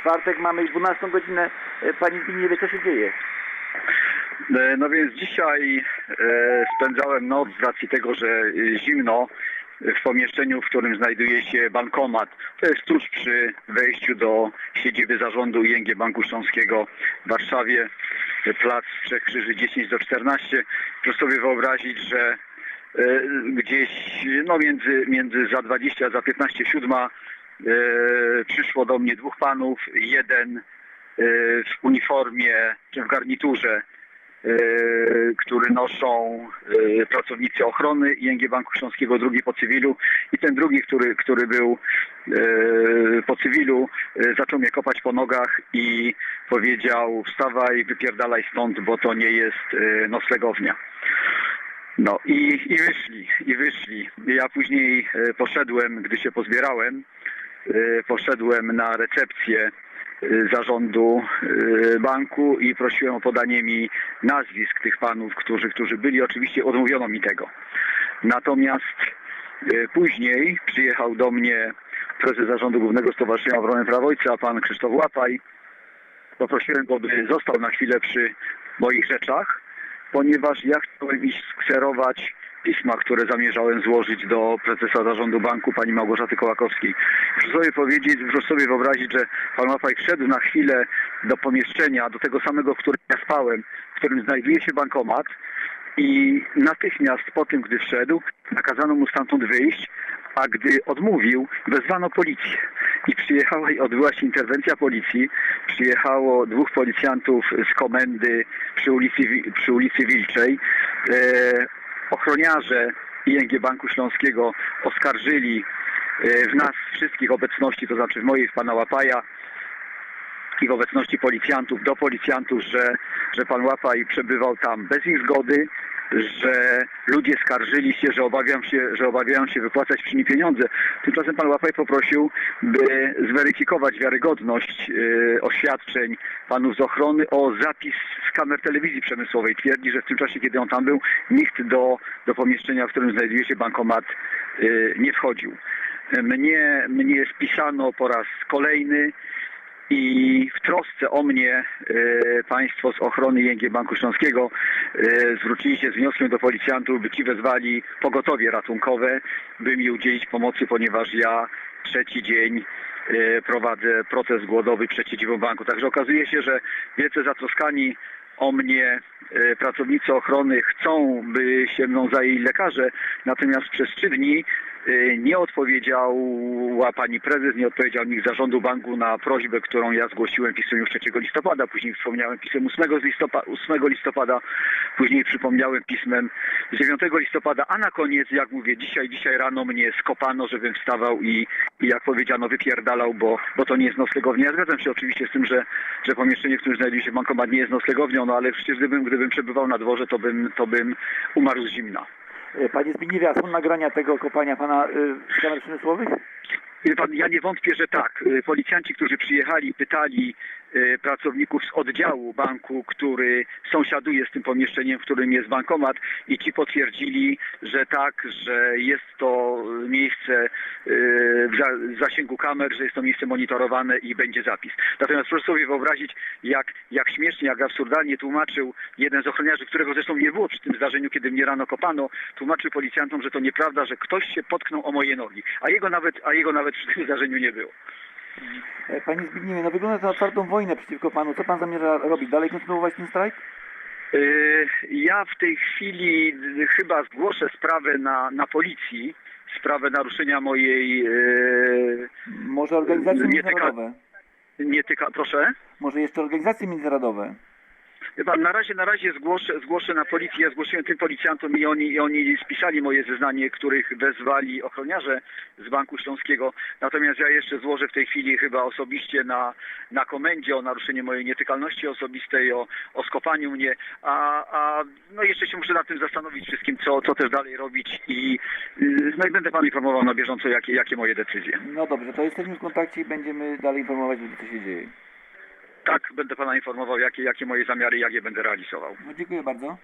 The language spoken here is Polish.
czwartek mamy 12 godzinę. E, Pani Zbigniewie, co się dzieje? E, No więc dzisiaj e, spędzałem noc z racji tego, że zimno w pomieszczeniu, w którym znajduje się bankomat. To jest tuż przy wejściu do siedziby zarządu ING Banku Śląskiego w Warszawie, plac Trzech Krzyży 10 do 14. Proszę sobie wyobrazić, że gdzieś no między, między za 20 a za 15 siódma przyszło do mnie dwóch panów, jeden e, w uniformie czy w garniturze, e, który noszą e, pracownicy ochrony ING Banku Śląskiego, drugi po cywilu i ten drugi, który, który był e, po cywilu, e, zaczął mnie kopać po nogach i powiedział wstawaj, wypierdalaj stąd, bo to nie jest e, noclegownia. No i, i wyszli, i wyszli. Ja później e, poszedłem, gdy się pozbierałem, e, poszedłem na recepcję e, zarządu e, banku i prosiłem o podanie mi nazwisk tych panów, którzy, którzy byli. Oczywiście odmówiono mi tego. Natomiast później przyjechał do mnie prezes zarządu Głównego Stowarzyszenia Obrony Praw Ojca, pan Krzysztof Łapaj. Poprosiłem go, by został na chwilę przy moich rzeczach, ponieważ ja chciałem iść skserować pisma, które zamierzałem złożyć do prezesa zarządu banku, pani Małgorzaty Kołakowskiej. Proszę sobie powiedzieć, proszę sobie wyobrazić, że pan Łapaj wszedł na chwilę do pomieszczenia, do tego samego, w którym ja spałem, w którym znajduje się bankomat i natychmiast po tym, gdy wszedł, nakazano mu stamtąd wyjść, a gdy odmówił, wezwano policję. I przyjechała i odbyła się interwencja policji. Przyjechało dwóch policjantów z komendy przy ulicy, przy ulicy Wilczej. E, ochroniarze ING Banku Śląskiego oskarżyli e, w nas wszystkich obecności, to znaczy w mojej, w pana Łapaja, i w obecności policjantów do policjantów, że, że pan Łapaj przebywał tam bez ich zgody, że ludzie skarżyli się, że obawiam się, że obawiają się wypłacać przy nim pieniądze. Tymczasem pan Łapaj poprosił, by zweryfikować wiarygodność e, oświadczeń panów z ochrony o zapis z kamer telewizji przemysłowej. Twierdzi, że w tym czasie, kiedy on tam był, nikt do, do pomieszczenia, w którym znajduje się bankomat, e, nie wchodził. Mnie, mnie spisano po raz kolejny i w trosce o mnie e, państwo z ochrony ING Banku Śląskiego e, zwrócili się z wnioskiem do policjantów, by ci wezwali pogotowie ratunkowe, by mi udzielić pomocy, ponieważ ja trzeci dzień e, prowadzę proces głodowy przeciwko banku. Także okazuje się, że wielce zatroskani o mnie e, pracownicy ochrony chcą, by się mną zajęli lekarze, natomiast przez trzy dni e, nie odpowiedziała pani prezes, nie odpowiedział nikt zarządu banku na prośbę, którą ja zgłosiłem pismem już 3 listopada, później wspomniałem pismem 8 listopada, 8 listopada, później przypomniałem pismem z 9 listopada, a na koniec, jak mówię, dzisiaj, dzisiaj rano mnie skopano, żebym wstawał i, i jak powiedziano, wypierdalał, bo, bo to nie jest noclegownia. Ja zgadzam się oczywiście z tym, że, że pomieszczenie, w którym znajduje się bankomat nie jest noclegownią, no ale przecież gdybym, gdybym przebywał na dworze, to bym, to bym umarł z zimna. E, Panie Zbigniewie, a są nagrania tego kopania pana e, z kamer przemysłowych? Pan, ja nie wątpię, że tak. Y, Policjanci, którzy przyjechali, pytali y, pracowników z oddziału banku, który sąsiaduje z tym pomieszczeniem, w którym jest bankomat i ci potwierdzili, że tak, że jest to miejsce za- w zasięgu kamer, że jest to miejsce monitorowane i będzie zapis. Natomiast proszę sobie wyobrazić, jak, jak śmiesznie, jak absurdalnie tłumaczył jeden z ochroniarzy, którego zresztą nie było przy tym zdarzeniu, kiedy mnie rano kopano, tłumaczył policjantom, że to nieprawda, że ktoś się potknął o moje nogi, a jego nawet, a jego nawet przy tym zdarzeniu nie było. E, Panie Zbigniewie, no wygląda to na otwartą wojnę przeciwko panu. Co pan zamierza robić? Dalej kontynuować ten strajk? Yy, Ja w tej chwili chyba zgłoszę sprawę na, na policji, sprawę naruszenia mojej yy, Może organizacje Nie tyka- międzynarodowe? nie tyka, proszę. Może jeszcze organizacje międzynarodowe? Pan, na razie, na razie zgłoszę, zgłoszę na policję. Ja zgłosiłem tym policjantom i oni, i oni spisali moje zeznanie, których wezwali ochroniarze z Banku Śląskiego. Natomiast ja jeszcze złożę w tej chwili chyba osobiście na, na komendzie o naruszenie mojej nietykalności osobistej, o, o skopaniu mnie, a, a no jeszcze się muszę nad tym zastanowić wszystkim, co, co też dalej robić i, yy, no i będę pan informował na bieżąco, jakie, jakie moje decyzje. No dobrze, to jesteśmy w kontakcie i będziemy dalej informować co się dzieje. Tak, będę pana informował, jakie, jakie moje zamiary, jak je będę realizował. No dziękuję bardzo.